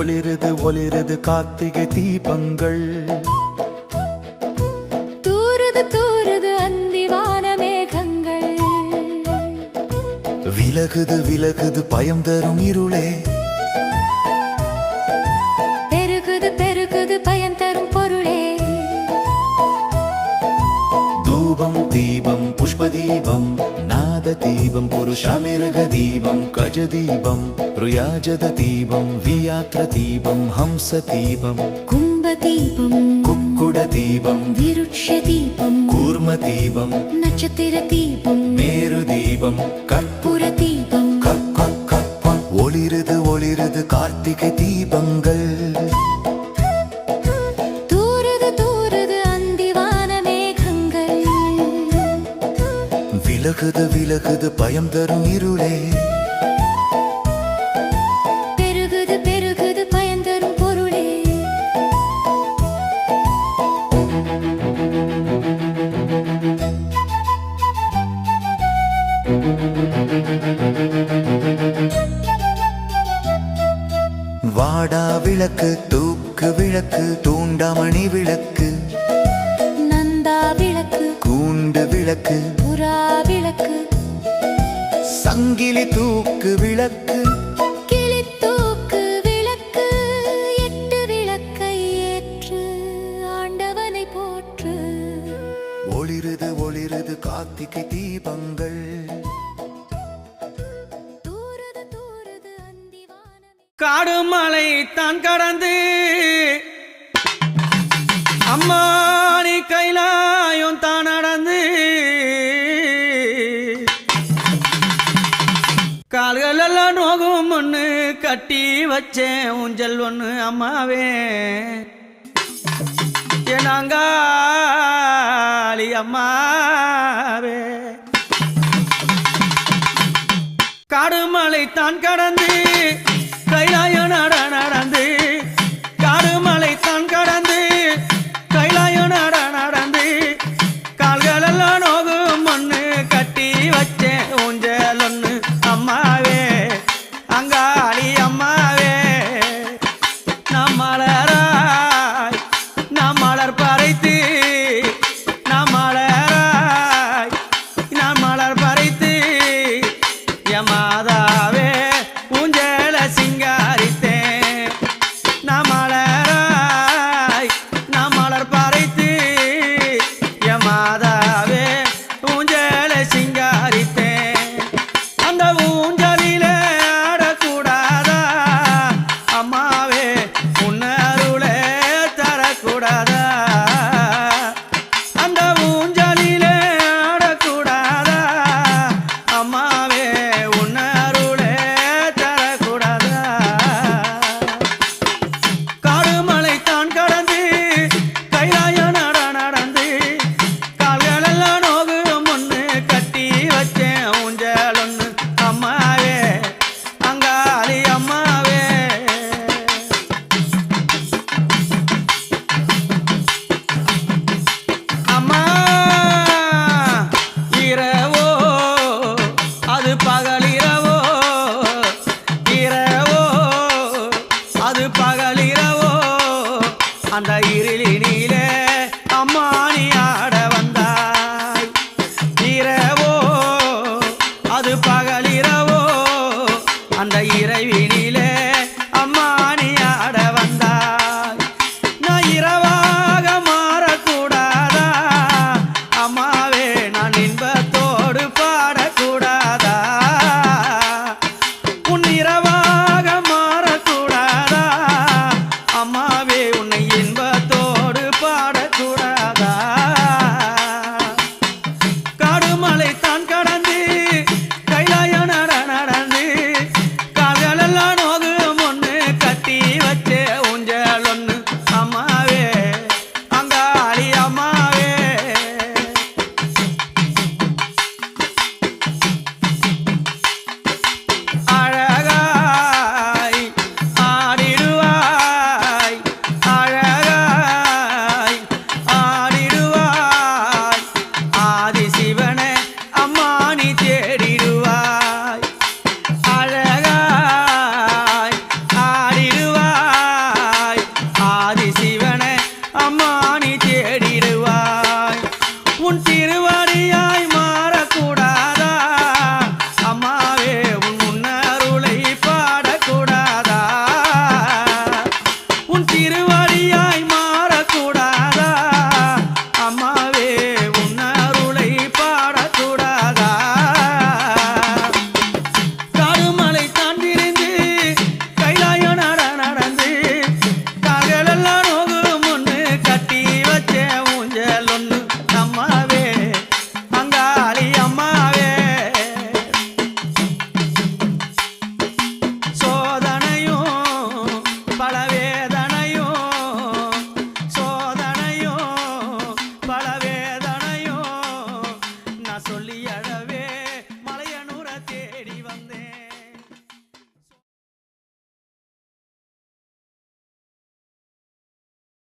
ஒளிருது ஒளிருது கார்த்திகை தீபங்கள். தூருது தூருது அந்திவான மேகங்கள். விலகுது விலகுது பயம் தரும் இருளே. பெருகுது பெருகுது பயன் தரும் பொருளே. தூபம் தீபம் புஷ்ப தீபம் தீபம் புருஷமிருக தீபம் கஜ தீபம் ருயாஜத தீபம் வியாத்ர தீபம் ஹம்ச தீபம் கும்ப தீபம் குக்குட தீபம் விருட்ச தீபம் கூர்ம தீபம் நட்சத்திர தீபம் மேரு தீபம் புற தீபம் ஒளிருது ஒளிருது கார்த்திகை தீபங்கள் விலகுது விலகுது பயம் தரும் இருளே. பெருகுது பெருகுது பயன் தரும் பொருளே. வாடா விளக்கு தூக்கு விளக்கு தூண்டாமணி விளக்கு. நந்தா விளக்கு. கூண்டு விளக்கு. புறா விளக்கு. சங்கிலி தூக்கு விளக்கு. கிளித்தூக்கு விளக்கு. எட்டு விளக்கை ஏற்று ஆண்டவனை போற்று. ஒளிருது ஒளிருது கார்த்திகை தீபங்கள். தூருது தூருது அந்திவானமே காடு மலை தான் கடந்து. அம்மானி கைலாயம் தான் கட்டி வச்சேன். ஊஞ்சல் ஒன்று அம்மாவே. நாங்காளி அம்மாவே. காடுமலை தான் கடந்து llorar. ஆட I'm